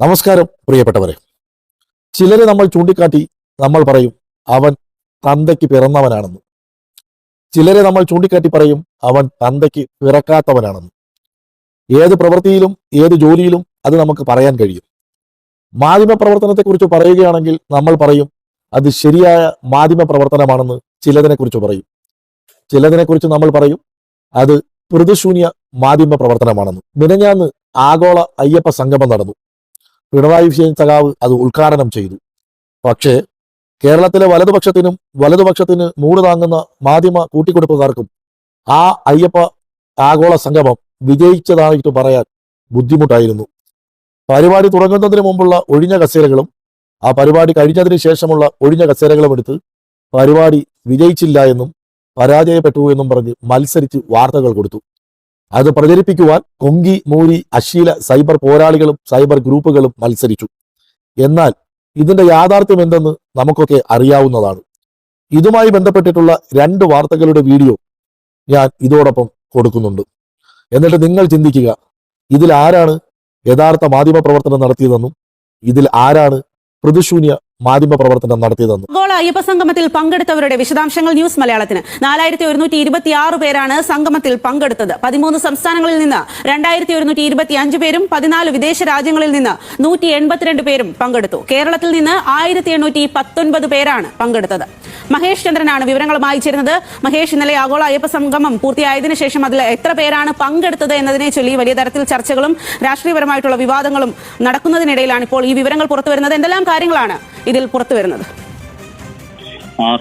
നമസ്കാരം പ്രിയപ്പെട്ടവരെ. ചിലരെ നമ്മൾ ചൂണ്ടിക്കാട്ടി നമ്മൾ പറയും അവൻ തന്തയ്ക്ക് പിറന്നവനാണെന്ന്. ചിലരെ നമ്മൾ ചൂണ്ടിക്കാട്ടി പറയും അവൻ തന്തയ്ക്ക് പിറക്കാത്തവനാണെന്ന്. ഏത് പ്രവൃത്തിയിലും ഏത് ജോലിയിലും അത് നമുക്ക് പറയാൻ കഴിയും. മാധ്യമ പ്രവർത്തനത്തെക്കുറിച്ച് പറയുകയാണെങ്കിൽ നമ്മൾ പറയും അത് ശരിയായ മാധ്യമ പ്രവർത്തനമാണെന്ന് ചിലതിനെ കുറിച്ച് പറയും. ചിലതിനെ കുറിച്ച് നമ്മൾ പറയും അത് പ്രതിശൂന്യ മാധ്യമ പ്രവർത്തനമാണെന്ന് മിനഞ്ഞാന്ന് ആഗോള അയ്യപ്പ സംഗമം നടന്നു. പിണറായി വിജയൻ സഖാവ് അത് ഉദ്ഘാടനം ചെയ്തു. പക്ഷേ കേരളത്തിലെ വലതുപക്ഷത്തിനും വലതുപക്ഷത്തിന് മൂട് താങ്ങുന്ന മാധ്യമ കൂട്ടിക്കൊടുപ്പുകാർക്കും ആ അയ്യപ്പ ആഗോള സംഗമം വിജയിച്ചതായിട്ട് പറയാൻ ബുദ്ധിമുട്ടായിരുന്നു. പരിപാടി തുടങ്ങുന്നതിന് മുമ്പുള്ള ഒഴിഞ്ഞ കസേരകളും ആ പരിപാടി കഴിഞ്ഞതിന് ശേഷമുള്ള ഒഴിഞ്ഞ കസേരകളും എടുത്ത് പരിപാടി വിജയിച്ചില്ല എന്നും പരാജയപ്പെട്ടു എന്നും പറഞ്ഞ് മത്സരിച്ച് വാർത്തകൾ കൊടുത്തു. അത് പ്രചരിപ്പിക്കുവാൻ കൊങ്കി മൂരി അശീല സൈബർ പോരാളികളും സൈബർ ഗ്രൂപ്പുകളും മത്സരിച്ചു. എന്നാൽ ഇതിന്റെ യാഥാർത്ഥ്യം എന്തെന്ന് നമുക്കൊക്കെ അറിയാവുന്നതാണ്. ഇതുമായി ബന്ധപ്പെട്ടിട്ടുള്ള രണ്ട് വാർത്തകളുടെ വീഡിയോ ഞാൻ ഇതോടൊപ്പം കൊടുക്കുന്നുണ്ട്. എന്നിട്ട് നിങ്ങൾ ചിന്തിക്കുക ഇതിൽ ആരാണ് യഥാർത്ഥ മാധ്യമ പ്രവർത്തനം നടത്തിയതെന്നും ഇതിൽ ആരാണ് പ്രതിശൂന്യ മാധ്യമ പ്രവർത്തനം നടത്തിയതെന്ന് ഗോള അയ്യപ്പ സംഗമത്തിൽ പങ്കെടുത്തവരുടെ വിശദാംശങ്ങൾ ന്യൂസ് മലയാളത്തിന്. നാലായിരത്തി ഒരുന്നൂറ്റി ഇരുപത്തി ആറ് പേരാണ് സംഗമത്തിൽ പങ്കെടുത്തത്. പതിമൂന്ന് സംസ്ഥാനങ്ങളിൽ നിന്ന് രണ്ടായിരത്തി ഒരുന്നൂറ്റി ഇരുപത്തി അഞ്ച് പേരും പതിനാല് വിദേശ രാജ്യങ്ങളിൽ നിന്ന് നൂറ്റി എൺപത്തിരണ്ട് പേരും പങ്കെടുത്തു. കേരളത്തിൽ നിന്ന് ആയിരത്തി എണ്ണൂറ്റി പത്തൊൻപത് പേരാണ് പങ്കെടുത്തത്. മഹേഷ് ചന്ദ്രനാണ് വിവരങ്ങളുമായി ചേരുന്നത്. മഹേഷ് ഇന്നലെ ആഗോള അയ്യപ്പ സംഗമം പൂർത്തിയായതിനു ശേഷം അതിൽ എത്ര പേരാണ് പങ്കെടുത്തത് എന്നതിനെ ചൊല്ലി വലിയ തരത്തിൽ ചർച്ചകളും രാഷ്ട്രീയപരമായിട്ടുള്ള വിവാദങ്ങളും നടക്കുന്നതിനിടയിലാണ് ഇപ്പോൾ ഈ വിവരങ്ങൾ പുറത്തുവരുന്നത്. എന്തെല്ലാം കാര്യങ്ങളാണ് ഇതിൽ പുറത്തു വരുന്നത്.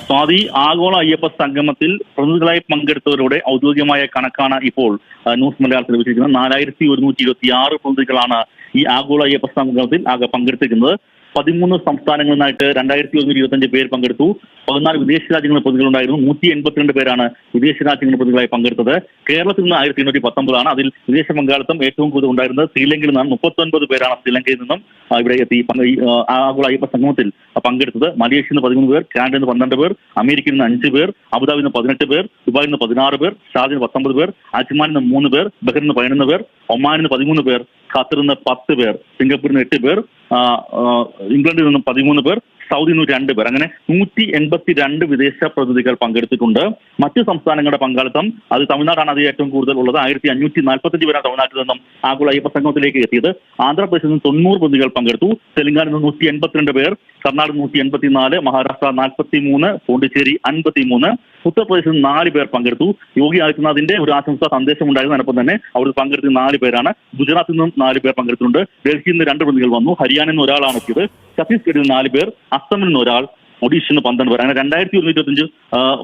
സ്വാതി ആഗോള അയ്യപ്പ സംഗമത്തിൽ പ്രതിനിധികളായി പങ്കെടുത്തവരുടെ ഔദ്യോഗികമായ കണക്കാണ് ഇപ്പോൾ ന്യൂസ് മലയാളത്തിൽ ലഭിച്ചിരിക്കുന്നത് നാലായിരത്തി ഒരുന്നൂറ്റി ഇരുപത്തി ആറ് പ്രതിനിധികളാണ് ഈ ആഗോള അയ്യപ്പ സംഗമത്തിൽ ആകെ പങ്കെടുത്തിരിക്കുന്നത്. പതിമൂന്ന് സംസ്ഥാനങ്ങളിൽ നിന്നായിട്ട് രണ്ടായിരത്തി ഒരുന്നൂറ്റി ഇരുപത്തഞ്ച് പേര് പങ്കെടുത്തു. പതിനാല് വിദേശ രാജ്യങ്ങളുടെ പ്രതികളുണ്ടായിരുന്നു നൂറ്റി എൺപത്തിരണ്ട് പേരാണ് വിദേശ രാജ്യങ്ങളുടെ പ്രതികളായി പങ്കെടുത്തത്. കേരളത്തിൽ നിന്ന് ആയിരത്തി എണ്ണൂറ്റി പത്തൊമ്പതാണ്. അതിൽ വിദേശ പങ്കാളിത്തം ഏറ്റവും കൂടുതൽ ഉണ്ടായിരുന്നത് ശ്രീലങ്കയിൽ നിന്നാണ്. മുപ്പത്തൊൻപത് പേരാണ് ശ്രീലങ്കയിൽ നിന്നും ഇവിടെ എത്തി ആഗോള അയ്യപ്പ സംഗമത്തിൽ പങ്കെടുത്തത്. മലേഷ്യയിൽ നിന്ന് പതിമൂന്ന് പേർ കാനഡയിൽ നിന്ന് പന്ത്രണ്ട് പേർ അമേരിക്കയിൽ നിന്ന് അഞ്ച് പേർ അബുദാബിയിൽ നിന്ന് പതിനെട്ട് പേർ ദുബായിൽ നിന്ന് പതിനാറ് പേർ നിന്ന് പത്തൊമ്പത് പേർ അജ്മാനിൽ നിന്ന് മൂന്ന് പേർ ബഹറിൽ നിന്ന് പതിനൊന്ന് പേർ ഒമാനിൽ നിന്ന് പതിമൂന്ന് പേർ ഖത്തറിൽ നിന്ന് പത്ത് പേർ സിംഗപ്പൂരിൽ നിന്ന് എട്ട് പേർ ഇംഗ്ലണ്ടിൽ നിന്നും പതിമൂന്ന് പേർ സൗദിയിൽ നിന്ന് രണ്ട് പേർ. അങ്ങനെ നൂറ്റി എൺപത്തി രണ്ട് വിദേശ പ്രതിനിധികൾ പങ്കെടുത്തിട്ടുണ്ട്. മറ്റ് സംസ്ഥാനങ്ങളുടെ പങ്കാളിത്തം അത് തമിഴ്നാടാണ് അത് ഏറ്റവും കൂടുതൽ ഉള്ളത്. ആയിരത്തി അഞ്ഞൂറ്റി നാൽപ്പത്തഞ്ച് പേരാണ് തമിഴ്നാട്ടിൽ നിന്നും ആഗോള അയ്യപ്പ സംഗമത്തിലേക്ക് എത്തിയത്. ആന്ധ്രാപ്രദേശിൽ നിന്ന് തൊണ്ണൂറ് പ്രതിനിധികൾ പങ്കെടുത്തു. തെലങ്കാനയിൽ നിന്ന് നൂറ്റി എൺപത്തിരണ്ട് പേർ. കർണാടക നൂറ്റി എൺപത്തിനാല് മഹാരാഷ്ട്ര നാൽപ്പത്തി മൂന്ന് പോണ്ടിച്ചേരി അൻപത്തി മൂന്ന് ഉത്തർപ്രദേശിൽ നിന്ന് നാല് പേർ പങ്കെടുത്തു. യോഗി ആദിത്യനാഥിന്റെ ഒരു ആശംസാ സന്ദേശം ഉണ്ടായിരുന്നതിനൊപ്പം തന്നെ അവിടെ പങ്കെടുത്ത നാല് പേരാണ്. ഗുജറാത്തിൽ നിന്നും നാല് പേർ പങ്കെടുത്തിട്ടുണ്ട്. ഡൽഹിയിൽ നിന്ന് രണ്ട് പ്രതിനിധികൾ വന്നു. ഹരിയാനയിൽ നിന്ന് ഒരാളാണ് എത്തിയത്. ഛത്തീസ്ഗഡിൽ നിന്ന് നാല് പേർ അസമിൽ നിന്ന് ഒരാൾ ഒഡീഷയിൽ നിന്ന് പന്ത്രണ്ട് പേർ. അങ്ങനെ രണ്ടായിരത്തി ഒരുന്നൂറ്റി ഇരുപത്തിയഞ്ച്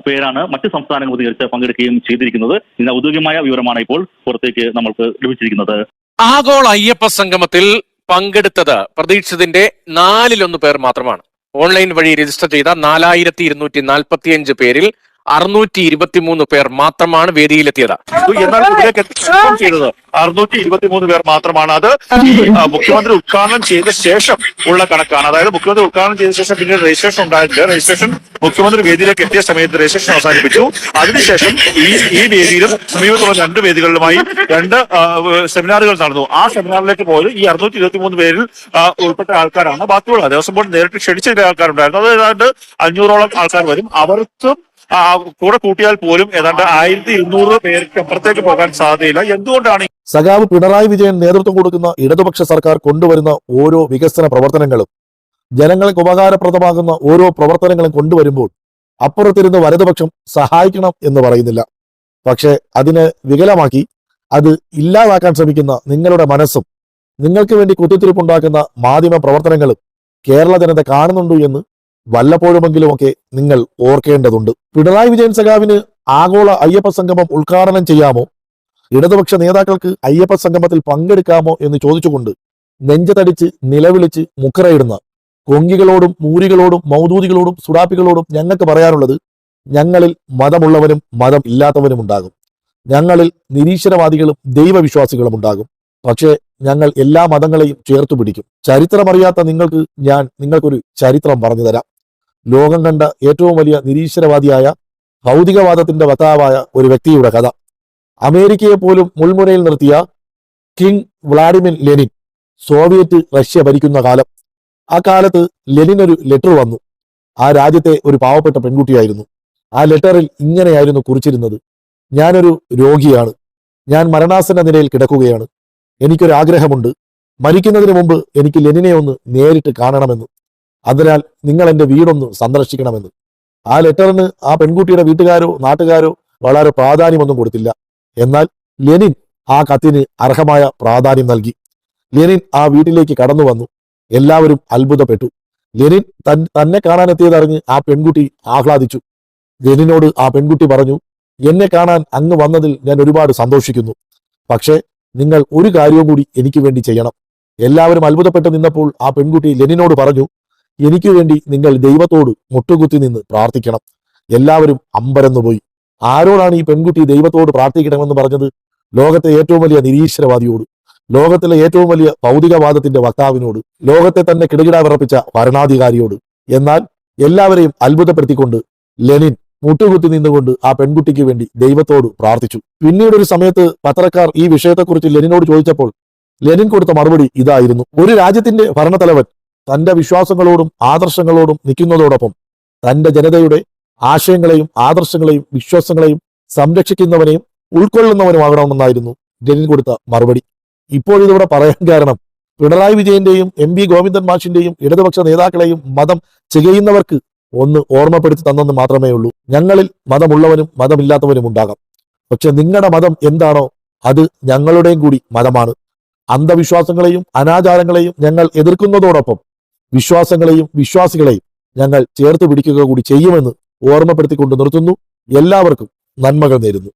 പേരാണ് മറ്റ് സംസ്ഥാനങ്ങൾ പ്രതികരിച്ച് പങ്കെടുക്കുകയും ചെയ്തിരിക്കുന്നത്. ഇതിന്റെ ഔദ്യോഗികമായ വിവരമാണ് ഇപ്പോൾ പുറത്തേക്ക് നമ്മൾക്ക് ലഭിച്ചിരിക്കുന്നത്. ആഗോള അയ്യപ്പ സംഗമത്തിൽ പങ്കെടുത്തത് പ്രതീക്ഷിച്ചതിന്റെ നാലിലൊന്ന് പേർ മാത്രമാണ്. ഓൺലൈൻ വഴി രജിസ്റ്റർ ചെയ്ത നാലായിരത്തി ഇരുന്നൂറ്റി നാൽപ്പത്തിയഞ്ച് പേരിൽ അറുന്നൂറ്റി ഇരുപത്തി മൂന്ന് പേർ മാത്രമാണ് വേദിയിലെത്തിയത്. എന്നാൽ ഇതിലേക്ക് എത്തിച്ചേരാൻ ചെയ്തത്? അറുന്നൂറ്റി ഇരുപത്തിമൂന്ന് പേർ മാത്രമാണ്. അത് മുഖ്യമന്ത്രി ഉദ്ഘാടനം ചെയ്ത ശേഷം ഉള്ള കണക്കാണ്. അതായത് മുഖ്യമന്ത്രി ഉദ്ഘാടനം ചെയ്ത ശേഷം പിന്നെ രജിസ്ട്രേഷൻ ഉണ്ടായിട്ടില്ല രജിസ്ട്രേഷൻ മുഖ്യമന്ത്രി വേദിയിലേക്ക് എത്തിയ സമയത്ത് രജിസ്ട്രേഷൻ അവസാനിപ്പിച്ചു. അതിനുശേഷം ഈ ഈ വേദിയിലും സമീപത്തുള്ള രണ്ട് വേദികളിലുമായി രണ്ട് സെമിനാറുകൾ നടന്നു. ആ സെമിനാറിലേക്ക് പോയത് ഈ അറുന്നൂറ്റി ഇരുപത്തി മൂന്ന് പേരിൽ ഉൾപ്പെട്ട ആൾക്കാരാണ്. ബാക്കിയുള്ള ദേവസ്വം ബോർഡ് നേരിട്ട് ക്ഷണിച്ച ചില ആൾക്കാരുണ്ടായിരുന്നു. അത് ഏതാണ്ട് അഞ്ഞൂറോളം ആൾക്കാർ വരും. അവർക്കും കൂടെ കൂട്ടിയാൽ പോലും ഏതാണ്ട് ആയിരത്തി ഇരുന്നൂറ് പേർക്ക് അപ്പുറത്തേക്ക് പോകാൻ സാധ്യതയില്ല. എന്തുകൊണ്ടാണ് സഖാവ് പിണറായി വിജയൻ നേതൃത്വം കൊടുക്കുന്ന ഇടതുപക്ഷ സർക്കാർ കൊണ്ടുവരുന്ന ഓരോ വികസന പ്രവർത്തനങ്ങളും ജനങ്ങൾക്ക് ഉപകാരപ്രദമാകുന്ന ഓരോ പ്രവർത്തനങ്ങളും കൊണ്ടുവരുമ്പോൾ അപ്പുറത്തിരുന്ന് വലതുപക്ഷം സഹായിക്കണം എന്ന് പറയുന്നില്ല. പക്ഷെ അതിനെ വികലമാക്കി അത് ഇല്ലാതാക്കാൻ ശ്രമിക്കുന്ന നിങ്ങളുടെ മനസ്സും നിങ്ങൾക്ക് വേണ്ടി കുത്തിത്തിരിപ്പുണ്ടാക്കുന്ന മാധ്യമ പ്രവർത്തനങ്ങളും കേരള ജനത കാണുന്നുണ്ടോ എന്ന് വല്ലപ്പോഴുമെങ്കിലുമൊക്കെ നിങ്ങൾ ഓർക്കേണ്ടതുണ്ട്. പിണറായി വിജയൻ സഖാവിന് ആഗോള അയ്യപ്പ സംഗമം ഉദ്ഘാടനം ചെയ്യാമോ? ഇടതുപക്ഷ നേതാക്കൾക്ക് അയ്യപ്പ സംഗമത്തിൽ പങ്കെടുക്കാമോ എന്ന് ചോദിച്ചുകൊണ്ട് നെഞ്ചതടിച്ച് നിലവിളിച്ച് മുക്കറയിടുന്ന കൊങ്കികളോടും മൂരികളോടും മൗദൂദികളോടും സുഡാപ്പികളോടും ഞങ്ങൾക്ക് പറയാനുള്ളത് ഞങ്ങളിൽ മതമുള്ളവനും മതം ഇല്ലാത്തവനും ഉണ്ടാകും. ഞങ്ങളിൽ നിരീശ്വരവാദികളും ദൈവവിശ്വാസികളും ഉണ്ടാകും. പക്ഷേ ഞങ്ങൾ എല്ലാ മതങ്ങളെയും ചേർത്തു പിടിക്കും. ചരിത്രമറിയാത്ത നിങ്ങൾക്ക് ഞാൻ നിങ്ങൾക്കൊരു ചരിത്രം പറഞ്ഞു തരാം. ലോകം കണ്ട ഏറ്റവും വലിയ നിരീശ്വരവാദിയായ ഭൗതികവാദത്തിന്റെ വക്താവായ ഒരു വ്യക്തിയുടെ കഥ. അമേരിക്കയെ പോലും മുൾമുനയിൽ നിർത്തിയ king Vladimir Lenin Soviet Russia ഭരിക്കുന്ന കാലം. ആ കാലത്ത് ലെനിൻ ഒരു ലെറ്റർ വന്നു. ആ രാജ്യത്തെ ഒരു പാവപ്പെട്ട പെൺകുട്ടിയായിരുന്നു. ആ ലെറ്ററിൽ ഇങ്ങനെയായിരുന്നു കുറിച്ചിരുന്നത്. ഞാനൊരു രോഗിയാണ്. ഞാൻ മരണാസന നിലയിൽ കിടക്കുകയാണ്. എനിക്കൊരു ആഗ്രഹമുണ്ട് മരിക്കുന്നതിന് മുമ്പ് എനിക്ക് ലെനിനെ ഒന്ന് നേരിട്ട് കാണണമെന്ന്. അതിനാൽ നിങ്ങൾ എന്റെ വീടൊന്ന് സന്ദർശിക്കണമെന്ന്. ആ ലെറ്ററിന് ആ പെൺകുട്ടിയുടെ വീട്ടുകാരോ നാട്ടുകാരോ വളരെ പ്രാധാന്യമൊന്നും കൊടുത്തില്ല. എന്നാൽ ലെനിൻ ആ കത്തിന് അർഹമായ പ്രാധാന്യം നൽകി. ലെനിൻ ആ വീട്ടിലേക്ക് കടന്നു വന്നു. എല്ലാവരും അത്ഭുതപ്പെട്ടു. ലെനിൻ തൻ തന്നെ കാണാനെത്തിയതറിഞ്ഞ് ആ പെൺകുട്ടി ആഹ്ലാദിച്ചു. ലെനിനോട് ആ പെൺകുട്ടി പറഞ്ഞു എന്നെ കാണാൻ അങ്ങ് വന്നതിൽ ഞാൻ ഒരുപാട് സന്തോഷിക്കുന്നു. പക്ഷേ നിങ്ങൾ ഒരു കാര്യവും കൂടി എനിക്ക് വേണ്ടി ചെയ്യണം. എല്ലാവരും അത്ഭുതപ്പെട്ട് നിന്നപ്പോൾ ആ പെൺകുട്ടി ലെനിനോട് പറഞ്ഞു എനിക്ക് വേണ്ടി നിങ്ങൾ ദൈവത്തോട് മുട്ടുകുത്തി നിന്ന് പ്രാർത്ഥിക്കണം. എല്ലാവരും അമ്പരന്നുപോയി ആരോടാണ് ഈ പെൺകുട്ടി ദൈവത്തോട് പ്രാർത്ഥിക്കണമെന്ന് പറഞ്ഞത്? ലോകത്തെ ഏറ്റവും വലിയ നിരീശ്വരവാദിയോട് ലോകത്തിലെ ഏറ്റവും വലിയ ഭൗതികവാദത്തിന്റെ വക്താവിനോട് ലോകത്തെ തന്നെ കിടകിട വിറപ്പിച്ച ഭരണാധികാരിയോട് എന്നാൽ എല്ലാവരെയും അത്ഭുതപ്പെടുത്തിക്കൊണ്ട് ലെനിൻ മുട്ടുകുത്തി നിന്നുകൊണ്ട് ആ പെൺകുട്ടിക്ക് വേണ്ടി ദൈവത്തോട് പ്രാർത്ഥിച്ചു. പിന്നീട് ഒരു സമയത്ത് പത്രക്കാർ ഈ വിഷയത്തെക്കുറിച്ച് ലെനിനോട് ചോദിച്ചപ്പോൾ ലെനിൻ കൊടുത്ത മറുപടി ഇതായിരുന്നു. ഒരു രാജ്യത്തിന്റെ ഭരണത്തലവൻ തന്റെ വിശ്വാസങ്ങളോടും ആദർശങ്ങളോടും നിൽക്കുന്നതോടൊപ്പം തന്റെ ജനതയുടെ ആശയങ്ങളെയും ആദർശങ്ങളെയും വിശ്വാസങ്ങളെയും സംരക്ഷിക്കുന്നവനെയും ഉൾക്കൊള്ളുന്നവനുമാകണമെന്നായിരുന്നു ലെനിൻ കൊടുത്ത മറുപടി. ഇപ്പോൾ ഇതിവിടെ പറയാൻ കാരണം പിണറായി വിജയന്റെയും എം പി ഗോവിന്ദൻ മാഷിന്റെയും ഇടതുപക്ഷ നേതാക്കളെയും മതം ചെയ്യുന്നവർക്ക് ഒന്ന് ഓർമ്മപ്പെടുത്തി തന്നെന്ന് മാത്രമേ ഉള്ളൂ. ഞങ്ങളിൽ മതമുള്ളവനും മതമില്ലാത്തവനും ഉണ്ടാകാം. പക്ഷെ നിങ്ങളുടെ മതം എന്താണോ അത് ഞങ്ങളുടെയും കൂടി മതമാണ്. അന്ധവിശ്വാസങ്ങളെയും അനാചാരങ്ങളെയും ഞങ്ങൾ എതിർക്കുന്നതോടൊപ്പം വിശ്വാസങ്ങളെയും വിശ്വാസികളെയും ഞങ്ങൾ ചേർത്ത് പിടിക്കുക കൂടി ചെയ്യുമെന്ന് ഓർമ്മപ്പെടുത്തിക്കൊണ്ട് നിർത്തുന്നു. എല്ലാവർക്കും നന്മകൾ നേരുന്നു.